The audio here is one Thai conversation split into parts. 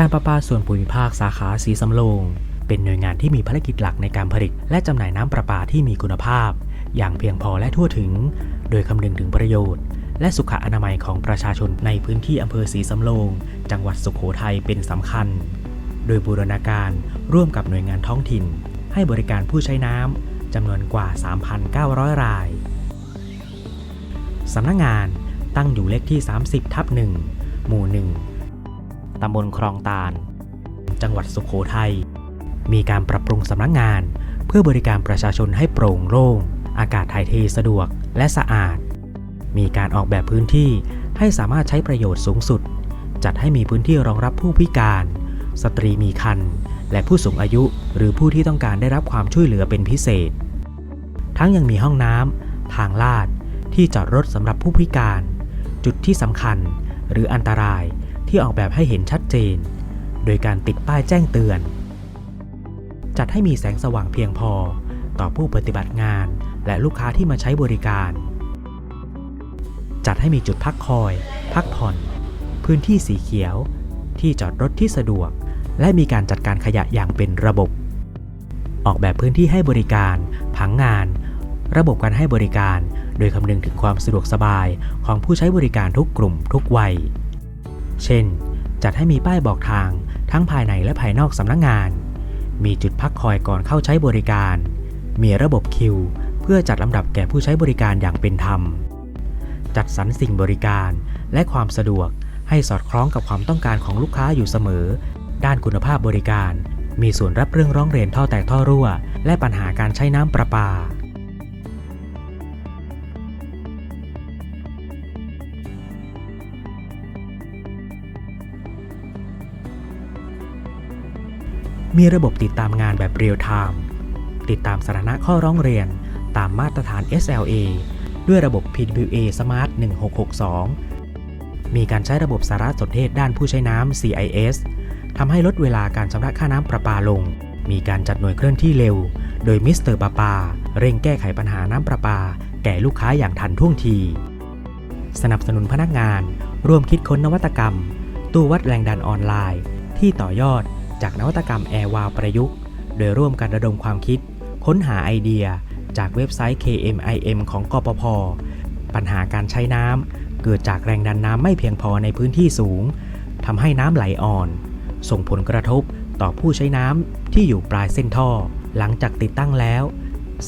การประปาส่วนภูมิภาคสาขาสีสำโรงเป็นหน่วยงานที่มีภารกิจหลักในการผลิต และจำหน่ายน้ำประปาที่มีคุณภาพ อย่างเพียงพอและทั่วถึง โดยคำนึงถึงประโยชน์ และสุขอนามัยของประชาชนในพื้นที่อำเภอศรีสำโรงจังหวัดสุขโขทัยเป็นสำคัญ โดยบูรณาการร่วมกับหน่วยงานท้องถิ่น ให้บริการผู้ใช้น้ำจำนวนกว่า 3,900 รายสำนักงงานตั้งอยู่เลขที่ 30 ทับ1หมู่ 1 ตำบลคลองตาล จังหวัดสุขโขทัย มีการปรับปรุงสำนักงาน เพื่อบริการประชาชนให้โปร่งโล่ง อากาศถ่ายเทสะดวกและสะอาด มีการออกแบบพื้นที่ให้สามารถใช้ประโยชน์สูงสุด จัดให้มีพื้นที่รองรับผู้พิการ สตรีมีครรภ์และผู้สูงอายุหรือผู้ที่ต้องการได้รับความช่วยเหลือเป็นพิเศษ ทั้งยังมีห้องน้ำทางลาดที่จอดรถสำหรับผู้พิการ จุดที่สำคัญหรืออันตราย ที่ออกแบบให้เห็นชัดเจน โดยการติดป้ายแจ้งเตือน จัดให้มีแสงสว่างเพียงพอ ต่อผู้ปฏิบัติงานและลูกค้าที่มาใช้บริการ จัดให้มีจุดพักคอย พักผ่อน พื้นที่สีเขียว ที่จอดรถที่สะดวก และมีการจัดการขยะอย่างเป็นระบบ ออกแบบพื้นที่ให้บริการ ผังงาน ระบบการให้บริการ โดยคำนึงถึงความสะดวกสบายของผู้ใช้บริการทุกกลุ่มทุกวัย เช่น จัดให้มีป้ายบอกทางทั้งภายในและภายนอกสำนักงงาน มีจุดพักคอยก่อนเข้าใช้บริการ มีระบบคิว เพื่อจัดลำดับแก่ผู้ใช้บริการอย่างเป็นธรรม จัดสรรสิ่งบริการและความสะดวกให้สอดคล้องกับความต้องการของลูกค้าอยู่เสมอ ด้านคุณภาพบริการ มีส่วนรับเรื่องร้องเรียนท่อแตกท่อรั่ว และปัญหาการใช้น้ำประปา มีระบบติดตามงานแบบเรียลไทม์ติดตามสถานะข้อร้องเรียนตามมาตรฐาน SLA ด้วยระบบ PWA Smart 1662 มีการใช้ระบบสารสนเทศด้านผู้ใช้น้ำ CIS ทำให้ลดเวลาการชำระค่าน้ำประปาลง มีการจัดหน่วยเคลื่อนที่เร็ว โดยมิสเตอร์ประปา เร่งแก้ไขปัญหาน้ำประปา แก่ลูกค้าอย่างทันท่วงที สนับสนุนพนักงาน ร่วมคิดค้นนวัตกรรม ตู้วัดแรงดันออนไลน์ ที่ต่อยอด จากนวัตกรรมแอร์วาลประยุกต์ โดยร่วมกันระดมความคิด ค้นหาไอเดีย จากเว็บไซต์ KMIM ของกปพ ปัญหาการใช้น้ำเกิดจากแรงดันน้ำไม่เพียงพอในพื้นที่สูงทำให้น้ำไหลอ่อน ส่งผลกระทบต่อผู้ใช้น้ำที่อยู่ปลายเส้นท่อ หลังจากติดตั้งแล้ว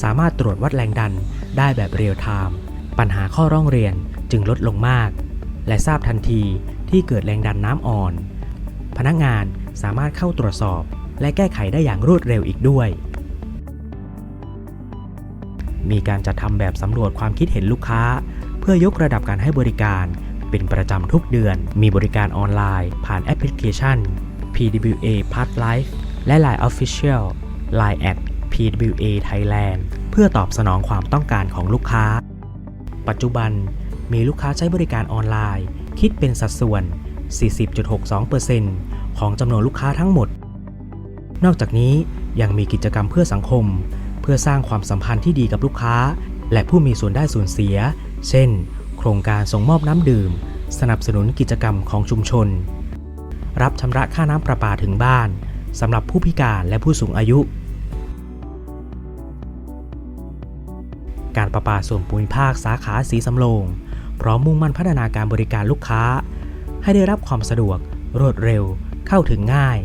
สามารถตรวจวัดแรงดันได้แบบเรียลไทม์ปัญหาข้อร้องเรียนจึงลดลงมาก และทราบทันทีที่เกิดแรงดันน้ำอ่อน พนักงาน สามารถเข้าตรวจสอบ และแก้ไขได้อย่างรวดเร็วอีกด้วย มีการจัดทำแบบสำรวจความคิดเห็นลูกค้า เพื่อยกระดับการให้บริการ เป็นประจำทุกเดือน มีบริการออนไลน์ ผ่านแอปพลิเคชัน PWA Part Life และ Line Official Line at PWA Thailand เพื่อตอบสนองความต้องการของลูกค้า ปัจจุบันมีลูกค้าใช้บริการออนไลน์ คิดเป็นสัดส่วน 40.62% ของจำนวนลูกค้าทั้งหมด นอกจากนี้ยังมีกิจกรรมเพื่อสังคม เพื่อสร้างความสัมพันธ์ที่ดีกับลูกค้า และผู้มีส่วนได้ส่วนเสีย เช่น โครงการส่งมอบน้ำดื่ม สนับสนุนกิจกรรมของชุมชน รับชำระค่าน้ำประปาถึงบ้านสำหรับผู้พิการและผู้สูงอายุ การประปาส่วนภูมิภาคสาขาสีสำโรงพร้อมมุ่งมั่นพัฒนาการบริการลูกค้า ให้ได้รับความสะดวก รวดเร็ว เข้าถึงง่าย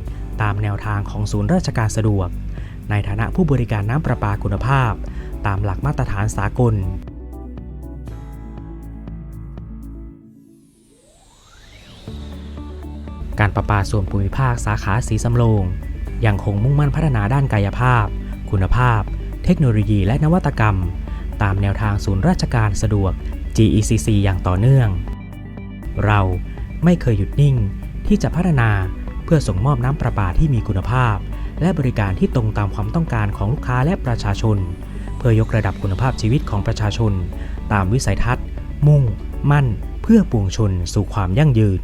ตามแนวทางของศูนย์ราชการสะดวก ในฐานะผู้บริการน้ำประปาคุณภาพ ตามหลักมาตรฐานสากล การประปาส่วนภูมิภาคสาขาสีสำโรงยังคงมุ่งมั่นพัฒนาด้านกายภาพ คุณภาพ เทคโนโลยีและนวัตกรรม ตามแนวทางศูนย์ราชการสะดวก GECC อย่างต่อเนื่อง เราไม่เคยหยุดนิ่งที่จะพัฒนา เพื่อส่งมอบน้ำประปาที่มีคุณภาพ และบริการที่ตรงตามความต้องการของลูกค้าและประชาชน เพื่อยกระดับคุณภาพชีวิตของประชาชน ตามวิสัยทัศน์ มุ่ง มั่น เพื่อปวงชนสู่ความยั่งยืน